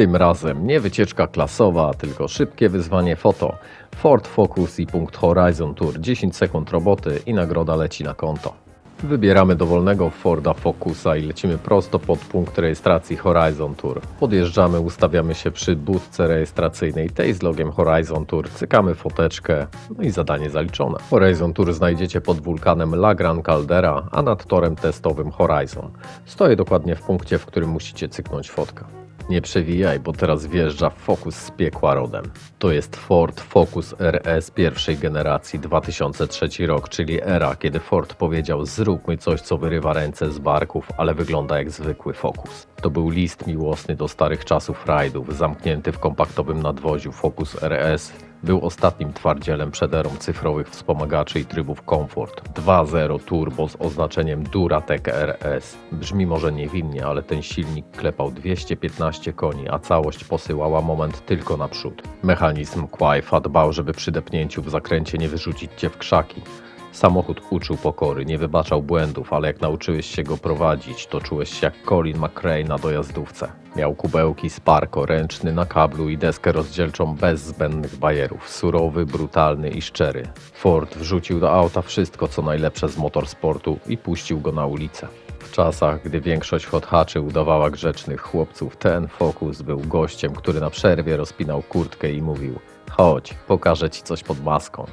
Tym razem nie wycieczka klasowa, tylko szybkie wyzwanie foto. Ford Focus i punkt Horizon Tour. 10 sekund roboty i nagroda leci na konto. Wybieramy dowolnego Forda Focusa i lecimy prosto pod punkt rejestracji Horizon Tour. Podjeżdżamy, ustawiamy się przy budce rejestracyjnej tej z logiem Horizon Tour, cykamy foteczkę, no i zadanie zaliczone. Horizon Tour znajdziecie pod wulkanem La Gran Caldera, a nad torem testowym Horizon. Stoję dokładnie w punkcie, w którym musicie cyknąć fotkę. Nie przewijaj, bo teraz wjeżdża Focus z piekła rodem. To jest Ford Focus RS pierwszej generacji 2003 rok, czyli era, kiedy Ford powiedział zróbmy coś, co wyrywa ręce z barków, ale wygląda jak zwykły Focus. To był list miłosny do starych czasów rajdów, zamknięty w kompaktowym nadwoziu Focus RS był ostatnim twardzielem przed erą cyfrowych wspomagaczy i trybów Comfort. 2.0 turbo z oznaczeniem Duratec RS. Brzmi może niewinnie, ale ten silnik klepał 215 koni, a całość posyłała moment tylko naprzód. Mechanizm Quaifa dbał, żeby przy depnięciu w zakręcie nie wyrzucić cię w krzaki. Samochód uczył pokory, nie wybaczał błędów, ale jak nauczyłeś się go prowadzić, to czułeś się jak Colin McRae na dojazdówce. Miał kubełki Sparko, ręczny na kablu i deskę rozdzielczą bez zbędnych bajerów. Surowy, brutalny i szczery. Ford wrzucił do auta wszystko, co najlepsze z motorsportu i puścił go na ulicę. W czasach, gdy większość hothaczy udawała grzecznych chłopców, ten Focus był gościem, który na przerwie rozpinał kurtkę i mówił Chodź, pokażę ci coś pod maską.